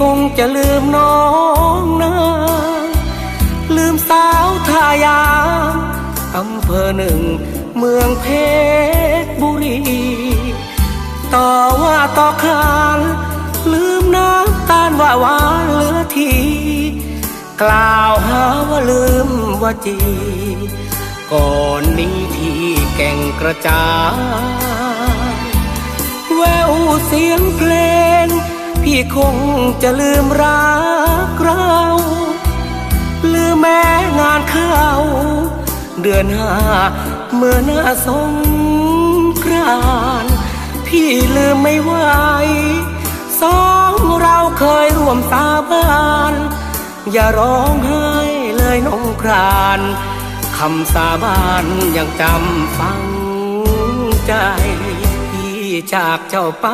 คงจะลืมน้องนะลืมสาวทายาอำเภอหนึ่ง เมืองเพชรบุรี ต่อว่าต่อขานลืมน้ำตาลว่าหวานเหลือที กล่าวหาว่าลืมว่าจี ก่อนนี้ที่แก่งกระจายแววเสียงเพลง พี่คงจะลืมรักเราลืมแม้งานเข้า เดือนห้าเมื่อหน้าสงกรานพี่ลืมไม่ไหวสองเราเคยร่วมสาบาน อย่าร้องไห้เลยน้องครานคำสาบานยังจำฟังใจ พี่จากเจ้าไป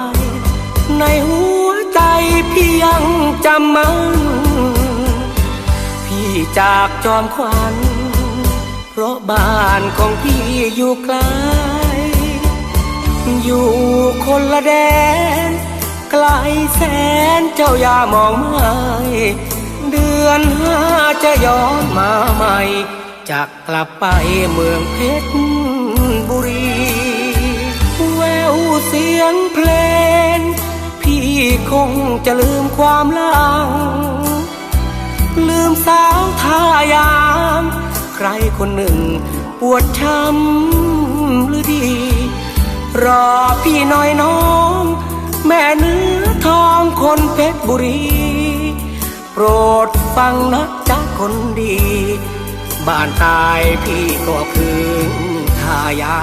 ในหัว จำมันพี่จากจอมขวัญเพราะบ้านของพี่อยู่ไกล อยู่คนละแดน ไกลแสนเจ้าอย่ามองไม่เดือนห้าจะย้อนมาใหม่จะกลับไปเมืองเพชรบุรี แววเสียงเพลง พี่คงจะลืมความหลัง ลืมสาวท่ายาม ใครคนหนึ่งปวดช้ำหรือดี รอพี่น่อยน้อง แม่เนื้อทองคนเพชรบุรี โปรดฟังนะจ๊ะคนดี บ้านตายพี่ก็คือทายา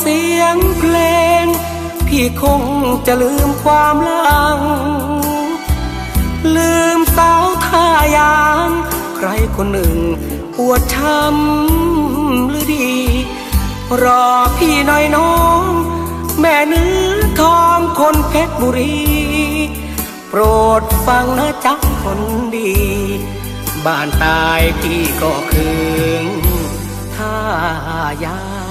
เสียงเพลง พี่คงจะลืมความลัง ลืมสาวท่ายามใครคนหนึ่งปวดช้ำหรือดี รอพี่น่อยน้อง แม่เนื้อทองคนเพชรบุรี โปรดฟังนะจ๊ะคนดี บ้านตายพี่ก็คือท่ายาม